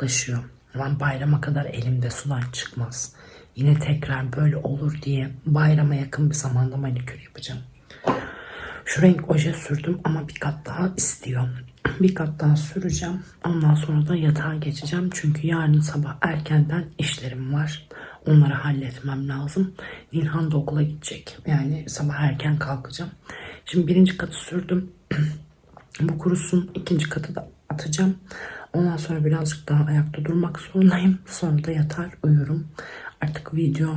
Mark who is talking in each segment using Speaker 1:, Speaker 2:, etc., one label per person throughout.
Speaker 1: yaklaşıyor. Ben bayrama kadar elimde sular çıkmaz. Yine tekrar böyle olur diye bayrama yakın bir zamanda manikür yapacağım. Şu renk oje sürdüm ama bir kat daha istiyor. Bir kat daha süreceğim. Ondan sonra da yatağa geçeceğim. Çünkü yarın sabah erkenden işlerim var. Onları halletmem lazım. Nilhan da okula gidecek. Yani sabah erken kalkacağım. Şimdi birinci katı sürdüm. Bu kurusun. ikinci katı da atacağım. Ondan sonra birazcık daha ayakta durmak zorundayım. Sonra da yatar uyurum. Artık video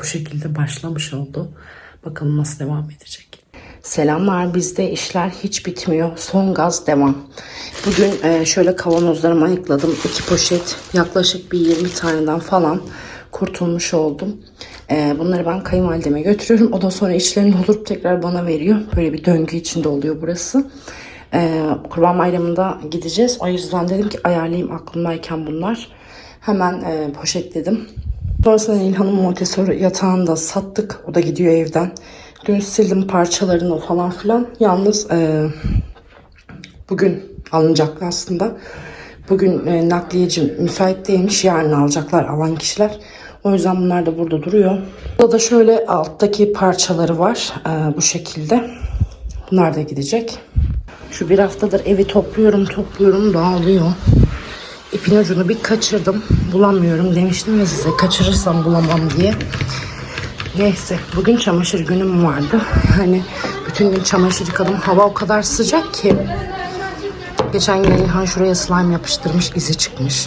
Speaker 1: bu şekilde başlamış oldu. Bakalım nasıl devam edecek. Selamlar bizde işler hiç bitmiyor. Son gaz devam. Bugün e, şöyle kavanozlarımı ayıkladım. iki poşet yaklaşık bir 20 taneden falan kurtulmuş oldum. E, bunları ben kayınvalideme götürüyorum. O da sonra işlerini doldurup tekrar bana veriyor. Böyle bir döngü içinde oluyor burası. E, Kurban Bayramı'nda gideceğiz. O yüzden dedim ki ayarlayayım aklımdayken bunlar. Hemen e, poşetledim. Sonrasında İlhan'ın Montessori yatağını da sattık. O da gidiyor evden. Dün sildim parçalarını falan filan. Yalnız e, bugün alınacak aslında. Bugün e, nakliyeci müsait değilmiş. Yarın alacaklar alan kişiler. O yüzden bunlar da burada duruyor. Burada da şöyle alttaki parçaları var. e, bu şekilde. Bunlar da gidecek. Şu bir haftadır evi topluyorum topluyorum dağılıyor. İpin ucunu bir kaçırdım. Bulamıyorum demiştim ya size kaçırırsam bulamam diye. Neyse bugün çamaşır günüm vardı. Hani bütün gün çamaşır yıkadım. Hava o kadar sıcak ki. Geçen gün İlhan şuraya slime yapıştırmış izi çıkmış.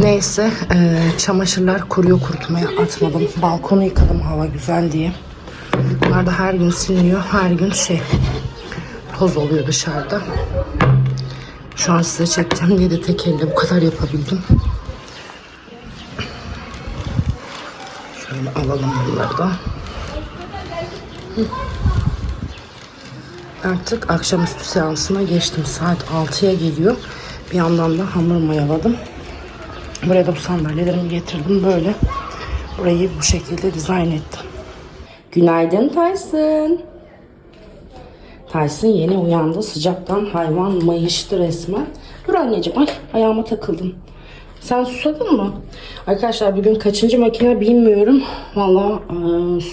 Speaker 1: Neyse e, çamaşırlar kuruyor kurutmaya atmadım. Balkonu yıkadım hava güzel diye. Bunlar her gün siliniyor. Her gün şey toz oluyor dışarıda. Şu an size çekeceğim diye de tek elle bu kadar yapabildim. Şöyle alalım bunları da. Artık akşamüstü seansına geçtim. Saat 6'ya geliyor. Bir yandan da hamur mayaladım. Buraya da bu sandalyelerimi getirdim böyle. Burayı bu şekilde dizayn ettim. Günaydın Tyson. Tyson yeni uyandı. Sıcaktan hayvan mayıştı resmen. Dur anneciğim. Ay ayağıma takıldın. Sen susadın mı? Arkadaşlar bugün kaçıncı makine bilmiyorum. Valla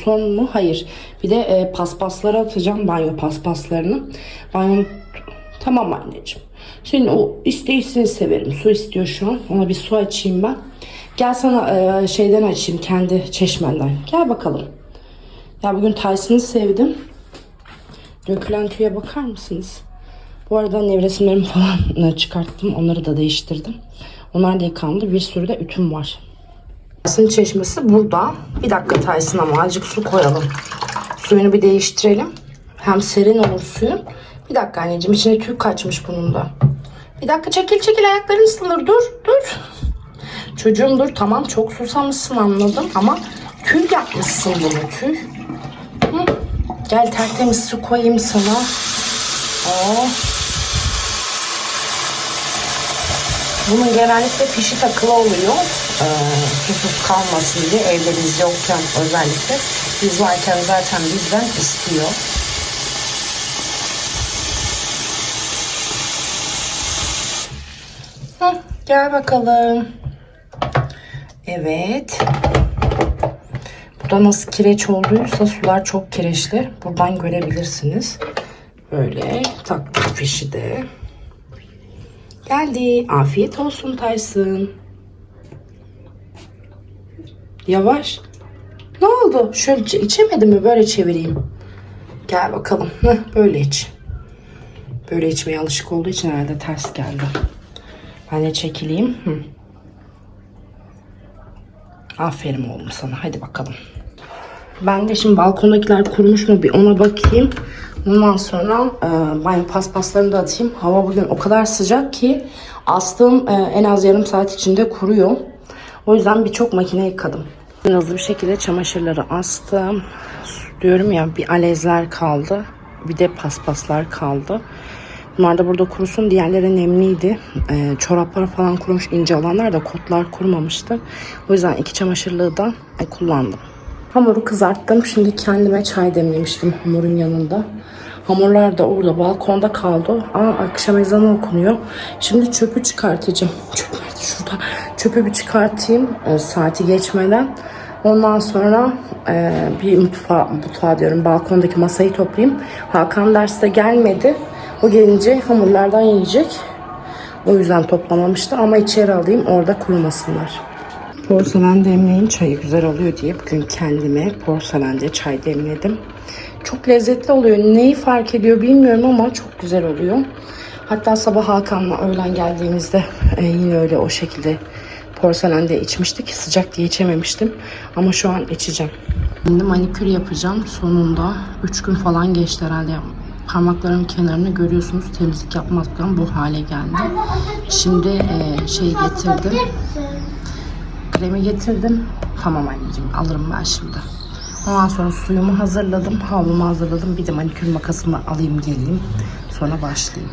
Speaker 1: son mu? Hayır. Bir de e, paspasları atacağım. Banyo paspaslarını. Banyo... Tamam anneciğim. Senin o isteğini severim. Su istiyor şu an. Ona bir su açayım ben. Gel sana şeyden açayım. Kendi çeşmenden. Gel bakalım. Ya bugün Tyson'ı sevdim. Dökülen tüye bakar mısınız? Bu arada nevresimlerimi falan çıkarttım. Onları da değiştirdim. Onlar da yıkandı. Bir sürü de ütüm var. Tyson çeşmesi burada. Bir dakika Tyson ama azıcık su koyalım. Suyunu bir değiştirelim. Hem serin olur suyun. Bir dakika anneciğim içine tüy kaçmış bunun da. Bir dakika çekil çekil ayakların ıslanır. Dur dur. Çocuğum dur tamam çok susamışsın anladım ama tüy yapmışsın bunu tüy. Gel tertemiz su koyayım sana. Oh. Bunun genellikle fişi takılı oluyor. Ee, susuz kalmasın diye evde biz yokken özellikle. Biz varken zaten bizden istiyor. Hı, gel bakalım. Evet. Burada nasıl kireç olduysa sular çok kireçli. Buradan görebilirsiniz. Böyle taktık fişi de. Geldi. Afiyet olsun Tyson. Yavaş. Ne oldu? Şöyle içe- içemedi mi? Böyle çevireyim. Gel bakalım. Heh, böyle iç. Böyle içmeye alışık olduğu için herhalde ters geldi. Ben de çekileyim. Hı. Aferin oğlum sana. Hadi bakalım. Ben de şimdi balkondakiler kurumuş mu bir ona bakayım. Ondan sonra e, banyo paspaslarını da atayım. Hava bugün o kadar sıcak ki astığım e, en az yarım saat içinde kuruyor. O yüzden birçok makine yıkadım. Hızlı bir şekilde çamaşırları astım. Diyorum ya bir alezler kaldı. Bir de paspaslar kaldı. Bunlar da burada kurusun. Diğerleri nemliydi. E, çoraplar falan kurumuş ince olanlar da kotlar kurumamıştı. O yüzden iki çamaşırlığı da e, kullandım. Hamuru kızarttım. Şimdi kendime çay demlemiştim hamurun yanında. Hamurlar da orada balkonda kaldı. Aa akşam ezanı okunuyor. Şimdi çöpü çıkartacağım. Çöp nerede? Şurada. Çöpü bir çıkartayım e, saati geçmeden. Ondan sonra e, bir mutfağa, mutfağa diyorum balkondaki masayı toplayayım. Hakan derste gelmedi. O gelince hamurlardan yiyecek. O yüzden toplamamıştı ama içeri alayım orada kurumasınlar. Porselen demleyin çayı güzel oluyor diye bugün kendime porselende çay demledim. Çok lezzetli oluyor. Neyi fark ediyor bilmiyorum ama çok güzel oluyor. Hatta sabah Hakan'la öğlen geldiğimizde e, yine öyle o şekilde porselende içmiştik. Sıcak diye içememiştim. Ama şu an içeceğim. Şimdi manikür yapacağım. Sonunda 3 gün falan geçti herhalde. Parmaklarımın kenarını görüyorsunuz temizlik yapmaktan bu hale geldi. Şimdi e, şey getirdim. Kremi getirdim. Tamam anneciğim alırım ben şimdi. Ondan sonra suyumu hazırladım. Havlumu hazırladım. Bir de manikür makasımı alayım geleyim. Sonra başlayayım.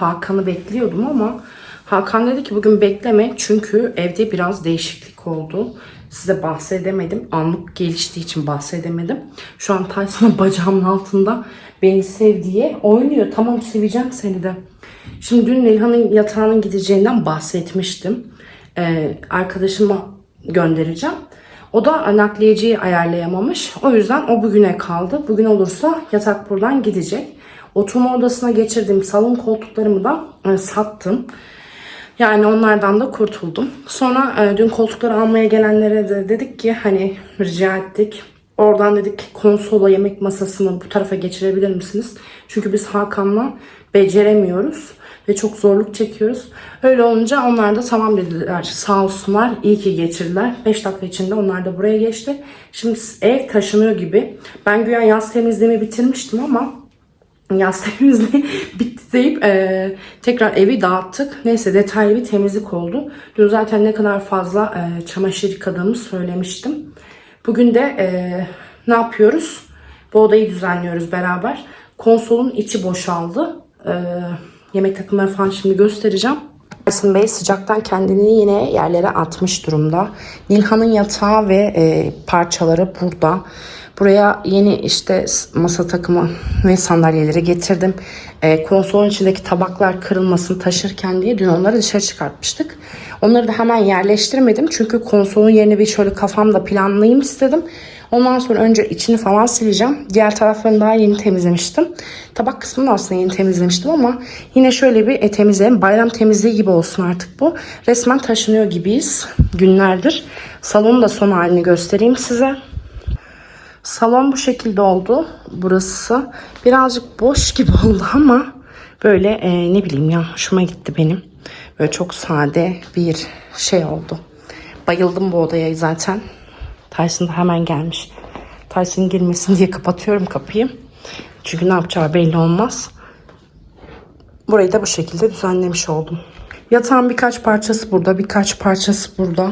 Speaker 1: Hakan'ı bekliyordum ama Hakan dedi ki bugün bekleme çünkü evde biraz değişiklik oldu. Size bahsedemedim. Anlık geliştiği için bahsedemedim. Şu an Tyson'ın bacağımın altında beni sev oynuyor. Tamam seveceğim seni de. Şimdi dün Nilhan'ın yatağının gideceğinden bahsetmiştim. Ee, arkadaşıma göndereceğim. O da nakliyeciyi ayarlayamamış. O yüzden o bugüne kaldı. Bugün olursa yatak buradan gidecek. Oturma odasına geçirdiğim salon koltuklarımı da e, sattım. Yani onlardan da kurtuldum. Sonra e, dün koltukları almaya gelenlere de dedik ki hani rica ettik. Oradan dedik konsola yemek masasını bu tarafa geçirebilir misiniz? Çünkü biz Hakan'la beceremiyoruz ve çok zorluk çekiyoruz. Öyle olunca onlar da tamam dediler. Sağ olsunlar. iyi ki geçirdiler. 5 dakika içinde onlar da buraya geçti. Şimdi ev taşınıyor gibi. Ben güya yaz temizliğimi bitirmiştim ama bitti deyip e, tekrar evi dağıttık. Neyse detaylı bir temizlik oldu. Dün zaten ne kadar fazla e, çamaşır yıkadığımı söylemiştim. Bugün de e, ne yapıyoruz? Bu odayı düzenliyoruz beraber. Konsolun içi boşaldı. E, yemek takımları falan şimdi göstereceğim. Ersin Bey sıcaktan kendini yine yerlere atmış durumda. Nilhan'ın yatağı ve e, parçaları burada. Buraya yeni işte masa takımı ve sandalyeleri getirdim. E, konsolun içindeki tabaklar kırılmasın taşırken diye dün onları dışarı çıkartmıştık. Onları da hemen yerleştirmedim. Çünkü konsolun yerine bir şöyle kafamda planlayayım istedim. Ondan sonra önce içini falan sileceğim. Diğer taraflarını daha yeni temizlemiştim. Tabak kısmını da aslında yeni temizlemiştim ama yine şöyle bir e, temizleyelim. Bayram temizliği gibi olsun artık bu. Resmen taşınıyor gibiyiz günlerdir. Salonun da son halini göstereyim size. Salon bu şekilde oldu. Burası birazcık boş gibi oldu ama böyle e, ne bileyim ya hoşuma gitti benim. Böyle çok sade bir şey oldu. Bayıldım bu odaya zaten. Tyson da hemen gelmiş. Tyson girmesin diye kapatıyorum kapıyı. Çünkü ne yapacağı belli olmaz. Burayı da bu şekilde düzenlemiş oldum. Yatağın birkaç parçası burada, birkaç parçası burada.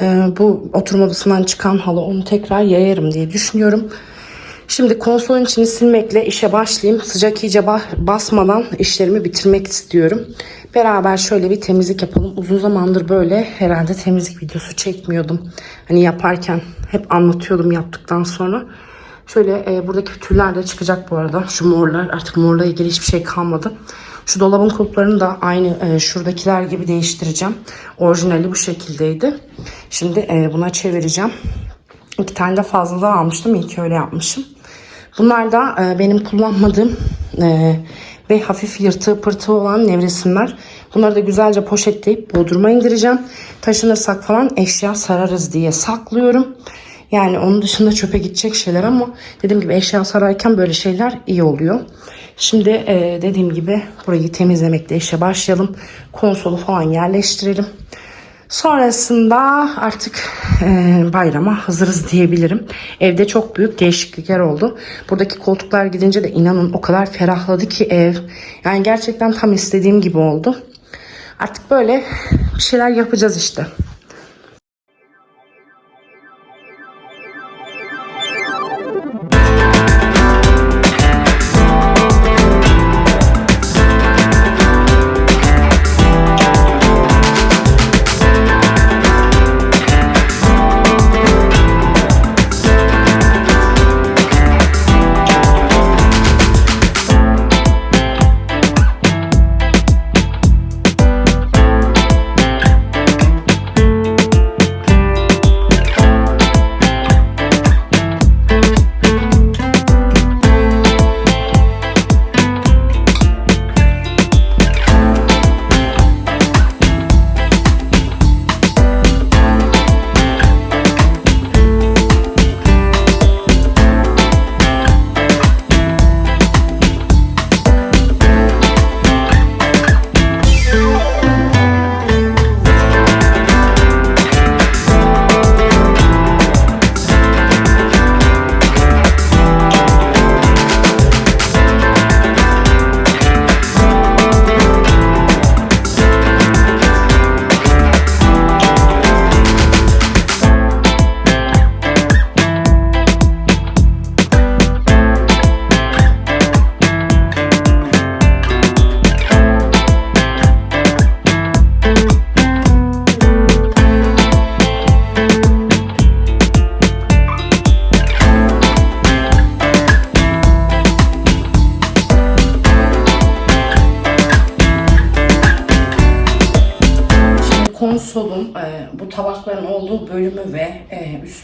Speaker 1: E, bu oturma odasından çıkan halı onu tekrar yayarım diye düşünüyorum. Şimdi konsolun içini silmekle işe başlayayım. Sıcak iyice ba- basmadan işlerimi bitirmek istiyorum. Beraber şöyle bir temizlik yapalım. Uzun zamandır böyle herhalde temizlik videosu çekmiyordum. Hani yaparken hep anlatıyordum yaptıktan sonra. Şöyle e, buradaki tüyler de çıkacak bu arada. Şu morlar artık morla ilgili hiçbir şey kalmadı. Şu dolabın kulplarını da aynı e, şuradakiler gibi değiştireceğim. Orijinali bu şekildeydi. Şimdi e, buna çevireceğim. İki tane de fazladan almıştım. İyi ki öyle yapmışım. Bunlar da e, benim kullanmadığım e, ve hafif yırtığı pırtığı olan nevresimler. Bunları da güzelce poşetleyip bodruma indireceğim. Taşınırsak falan eşya sararız diye saklıyorum. Yani onun dışında çöpe gidecek şeyler ama dediğim gibi eşya sararken böyle şeyler iyi oluyor. Şimdi e, dediğim gibi burayı temizlemekle işe başlayalım. Konsolu falan yerleştirelim. Sonrasında artık e, bayrama hazırız diyebilirim. Evde çok büyük değişiklikler oldu. Buradaki koltuklar gidince de inanın o kadar ferahladı ki ev. Yani gerçekten tam istediğim gibi oldu. Artık böyle bir şeyler yapacağız işte.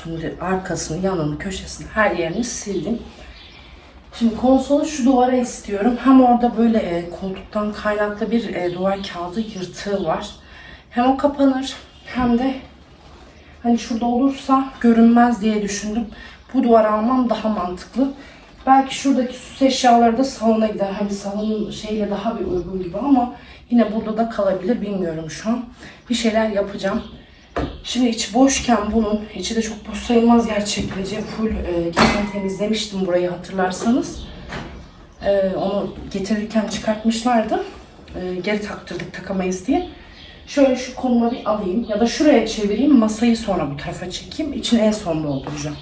Speaker 1: Üstünde arkasını, yanını, köşesini her yerini sildim. Şimdi konsolu şu duvara istiyorum. Hem orada böyle e, koltuktan kaynaklı bir e, duvar kağıdı yırtığı var. Hem o kapanır hem de hani şurada olursa görünmez diye düşündüm. Bu duvara almam daha mantıklı. Belki şuradaki süs eşyaları da salona gider. Hani salonun şeyle daha bir uygun gibi ama yine burada da kalabilir bilmiyorum şu an. Bir şeyler yapacağım. Şimdi içi boşken bunun, içi de çok boş sayılmaz gerçekten. Full e, geçen temizlemiştim burayı hatırlarsanız. E, onu getirirken çıkartmışlardı. E, geri taktırdık takamayız diye. Şöyle şu konuma bir alayım ya da şuraya çevireyim masayı sonra bu tarafa çekeyim. İçini en son dolduracağım.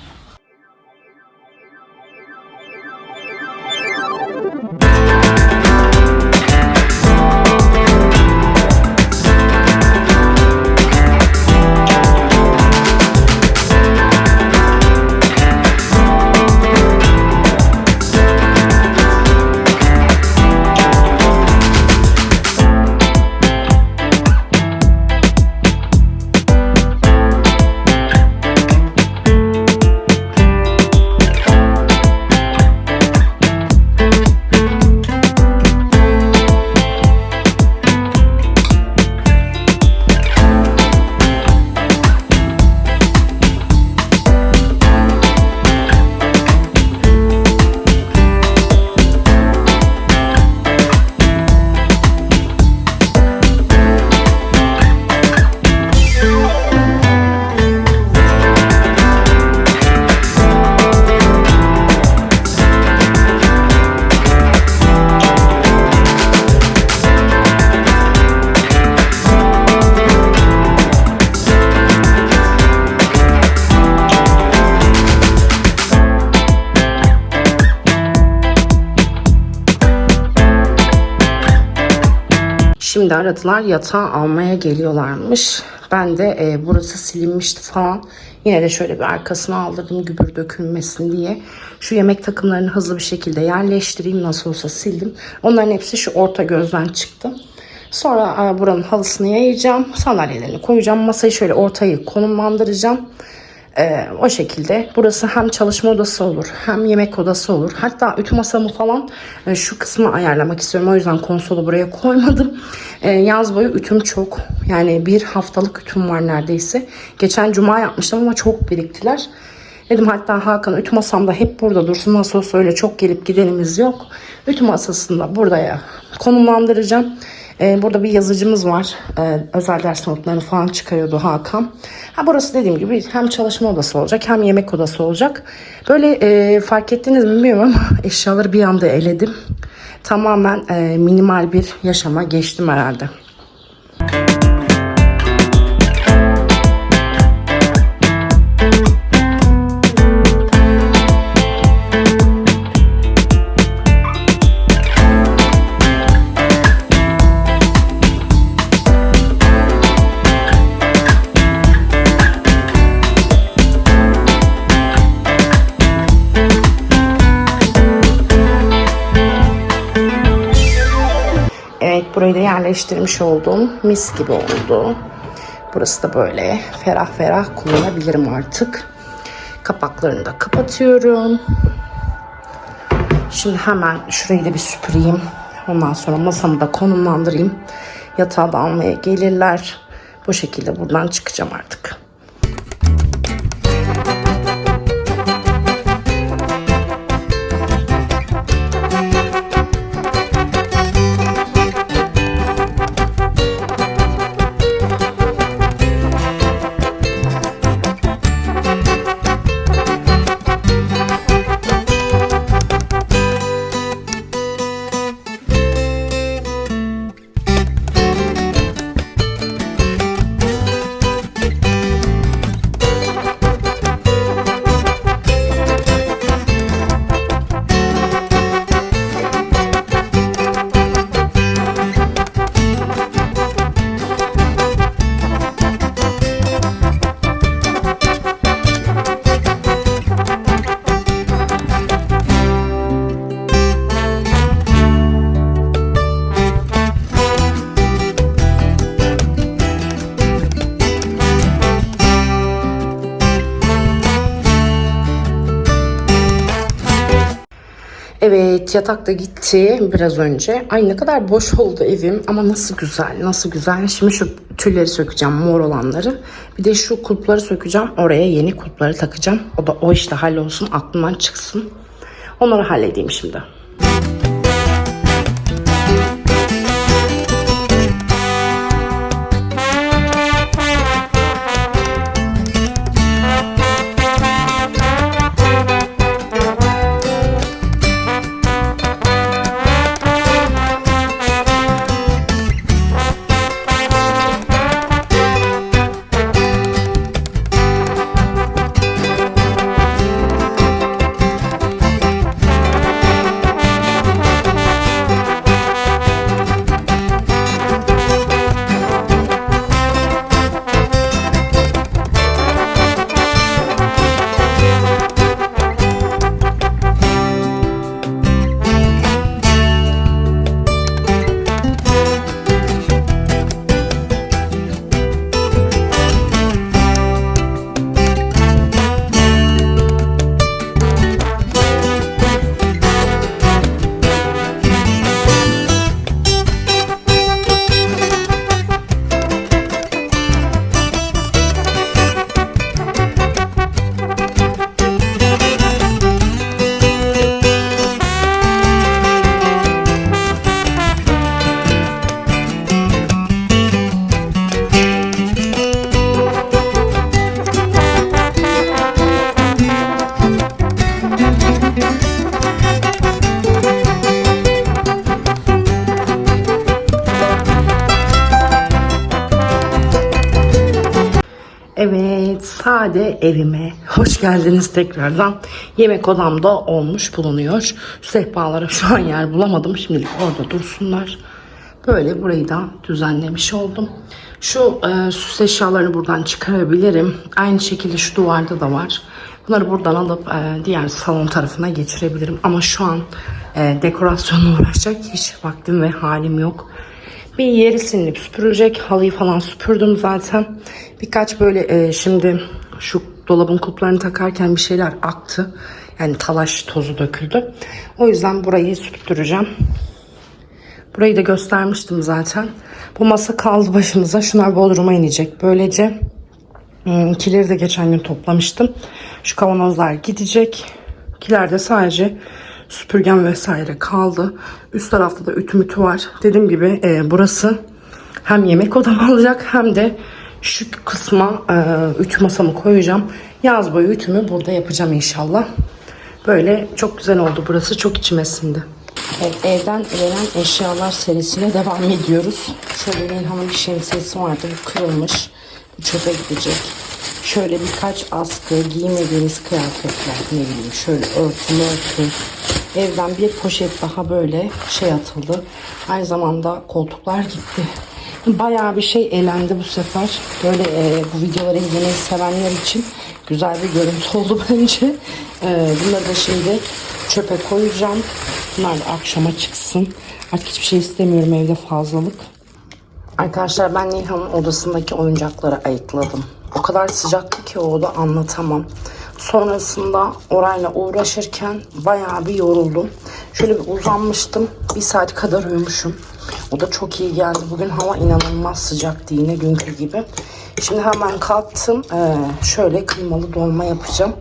Speaker 1: Şimdi aradılar yatağı almaya geliyorlarmış. Ben de e, burası silinmişti falan. Yine de şöyle bir arkasına aldırdım gübür dökülmesin diye. Şu yemek takımlarını hızlı bir şekilde yerleştireyim. Nasıl olsa sildim. Onların hepsi şu orta gözden çıktı. Sonra buranın halısını yayacağım. Sandalyelerini koyacağım. Masayı şöyle ortayı konumlandıracağım. Ee, o şekilde burası hem çalışma odası olur hem yemek odası olur. Hatta ütü masamı falan e, şu kısmı ayarlamak istiyorum. O yüzden konsolu buraya koymadım. Ee, yaz boyu ütüm çok. Yani bir haftalık ütüm var neredeyse. Geçen cuma yapmıştım ama çok biriktiler. Dedim hatta Hakan ütü masamda hep burada dursun. Nasıl olsa öyle çok gelip gidenimiz yok. Ütü masasını da buraya konumlandıracağım. Ee, burada bir yazıcımız var. Ee, özel ders notlarını falan çıkarıyordu Hakan. Ha, burası dediğim gibi hem çalışma odası olacak hem yemek odası olacak. Böyle e, fark ettiniz mi bilmiyorum ama eşyaları bir anda eledim. Tamamen e, minimal bir yaşama geçtim herhalde. Burayı da yerleştirmiş oldum. Mis gibi oldu. Burası da böyle ferah ferah kullanabilirim artık. Kapaklarını da kapatıyorum. Şimdi hemen şurayı da bir süpüreyim. Ondan sonra masamı da konumlandırayım. Yatağı da almaya gelirler. Bu şekilde buradan çıkacağım artık. Evet yatak da gitti biraz önce. Ay ne kadar boş oldu evim ama nasıl güzel nasıl güzel. Şimdi şu tülleri sökeceğim mor olanları. Bir de şu kulpları sökeceğim. Oraya yeni kulpları takacağım. O da o işte hallolsun aklımdan çıksın. Onları halledeyim şimdi. Sade evime hoş geldiniz tekrardan. Yemek odamda olmuş bulunuyor. Sehpalara şu an yer bulamadım. Şimdilik orada dursunlar. Böyle burayı da düzenlemiş oldum. Şu e, süs eşyalarını buradan çıkarabilirim. Aynı şekilde şu duvarda da var. Bunları buradan alıp e, diğer salon tarafına geçirebilirim. Ama şu an e, dekorasyonla uğraşacak hiç vaktim ve halim yok. Bir yeri silinip süpürülecek. Halıyı falan süpürdüm zaten. Birkaç böyle e, şimdi şu dolabın kulplarını takarken bir şeyler aktı. Yani talaş tozu döküldü. O yüzden burayı süpüreceğim. Burayı da göstermiştim zaten. Bu masa kaldı başımıza. Şunlar bodruma inecek. Böylece hmm, kileri de geçen gün toplamıştım. Şu kavanozlar gidecek. Kilerde sadece süpürgen vesaire kaldı. Üst tarafta da ütü mütü var. Dediğim gibi e, burası hem yemek odam olacak hem de şu kısma e, ütü masamı koyacağım. Yaz boyu ütümü burada yapacağım inşallah. Böyle çok güzel oldu burası. Çok içime sindi. Evet, evden gelen eşyalar serisine devam ediyoruz. Şöyle Nilhan'ın bir şemsiyesi vardı. Bu kırılmış. Bu çöpe gidecek. Şöyle birkaç askı, giymediğiniz kıyafetler, ne bileyim şöyle örtü örtü. Evden bir poşet daha böyle şey atıldı. Aynı zamanda koltuklar gitti. Bayağı bir şey elendi bu sefer. Böyle e, bu videoları izlemeyi sevenler için güzel bir görüntü oldu bence. E, bunları da şimdi çöpe koyacağım. Bunlar da akşama çıksın. Artık hiçbir şey istemiyorum evde fazlalık. Arkadaşlar ben Nilhan'ın odasındaki oyuncakları ayıkladım. O kadar sıcaktı ki o oda anlatamam. Sonrasında orayla uğraşırken bayağı bir yoruldum. Şöyle bir uzanmıştım. Bir saat kadar uyumuşum. O da çok iyi geldi. Bugün hava inanılmaz sıcaktı yine dünkü gibi. Şimdi hemen kalktım. Ee, şöyle kıymalı dolma yapacağım.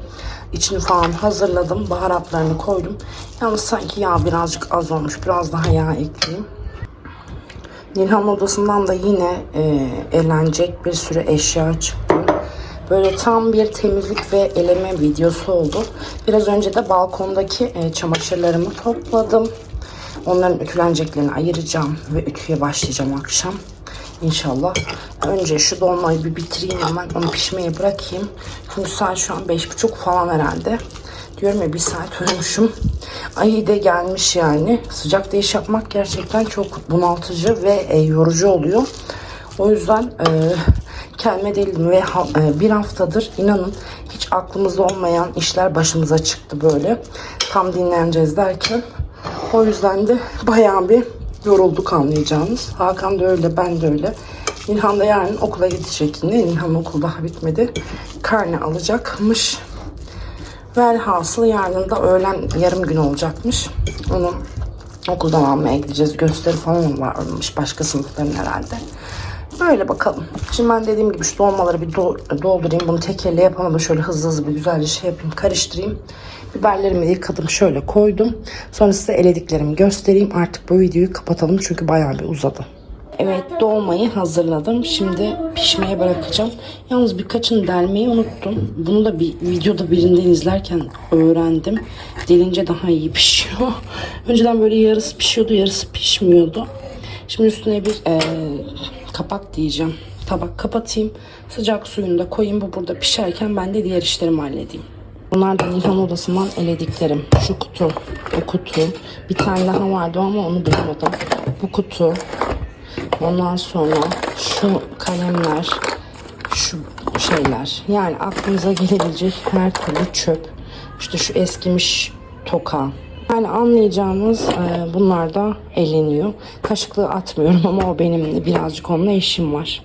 Speaker 1: İçini falan hazırladım. Baharatlarını koydum. Yalnız sanki yağ birazcık az olmuş. Biraz daha yağ ekleyeyim. Nilhan odasından da yine e, eğlenecek bir sürü eşya çıktı. Böyle tam bir temizlik ve eleme videosu oldu. Biraz önce de balkondaki e, çamaşırlarımı topladım. Onların ütüleneceklerini ayıracağım ve ütüye başlayacağım akşam. İnşallah. Önce şu dolmayı bir bitireyim hemen onu pişmeye bırakayım. Çünkü saat şu an beş buçuk falan herhalde. Diyorum ya bir saat uyumuşum. Ay de gelmiş yani. Sıcakta iş yapmak gerçekten çok bunaltıcı ve e, yorucu oluyor. O yüzden e, kendime değildim ve ha, e, bir haftadır inanın hiç aklımızda olmayan işler başımıza çıktı böyle. Tam dinleneceğiz derken. O yüzden de bayağı bir yorulduk anlayacağınız. Hakan da öyle, ben de öyle. Nilhan da yarın okula gidecek yine. Nilhan okul daha bitmedi. Karne alacakmış. Velhasıl yarın da öğlen yarım gün olacakmış. Onu okuldan almaya gideceğiz. Gösteri falan varmış başka sınıfların herhalde. Böyle bakalım. Şimdi ben dediğim gibi şu dolmaları bir do- doldurayım. Bunu tek elle yapamadım. Şöyle hızlı hızlı bir güzelce şey yapayım. Karıştırayım. Biberlerimi yıkadım. Şöyle koydum. Sonra size elediklerimi göstereyim. Artık bu videoyu kapatalım. Çünkü bayağı bir uzadı. Evet dolmayı hazırladım. Şimdi pişmeye bırakacağım. Yalnız birkaçını delmeyi unuttum. Bunu da bir videoda birinden izlerken öğrendim. Delince daha iyi pişiyor. Önceden böyle yarısı pişiyordu yarısı pişmiyordu. Şimdi üstüne bir eee, kapak diyeceğim. Tabak kapatayım. Sıcak suyunu da koyayım. Bu burada pişerken ben de diğer işlerimi halledeyim. Bunlar da Nilhan odasından elediklerim. Şu kutu, o kutu. Bir tane daha vardı ama onu bulamadım. Bu kutu. Ondan sonra şu kalemler, şu şeyler. Yani aklınıza gelebilecek her türlü çöp. İşte şu eskimiş toka. Yani anlayacağımız e, bunlar da eleniyor. Kaşıklığı atmıyorum ama o benim birazcık onunla işim var.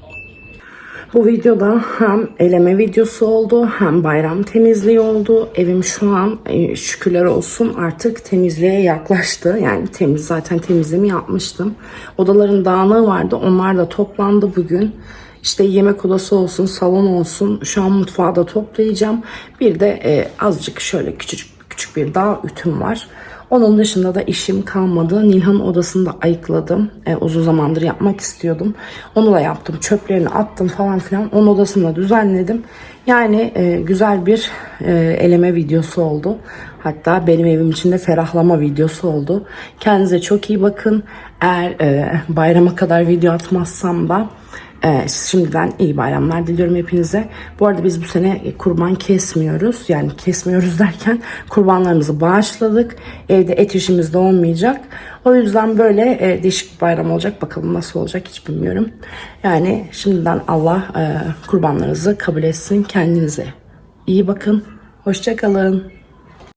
Speaker 1: Bu videoda hem eleme videosu oldu hem bayram temizliği oldu. Evim şu an e, şükürler olsun artık temizliğe yaklaştı. Yani temiz zaten temizliğimi yapmıştım. Odaların dağınığı vardı. Onlar da toplandı bugün. İşte yemek odası olsun, salon olsun. Şu an mutfağı da toplayacağım. Bir de e, azıcık şöyle küçücük küçük bir dağ ütüm var. Onun dışında da işim kalmadı. Nilhan'ın odasını da ayıkladım. E, uzun zamandır yapmak istiyordum. Onu da yaptım. Çöplerini attım falan filan. Onun odasını da düzenledim. Yani e, güzel bir e, eleme videosu oldu. Hatta benim evim için de ferahlama videosu oldu. Kendinize çok iyi bakın. Eğer e, bayrama kadar video atmazsam da Ee, şimdiden iyi bayramlar diliyorum hepinize. Bu arada biz bu sene kurban kesmiyoruz. Yani kesmiyoruz derken kurbanlarımızı bağışladık. Evde et işimiz de olmayacak. O yüzden böyle e, değişik bir bayram olacak. Bakalım nasıl olacak hiç bilmiyorum. Yani şimdiden Allah e, kurbanlarınızı kabul etsin. Kendinize iyi bakın. Hoşçakalın.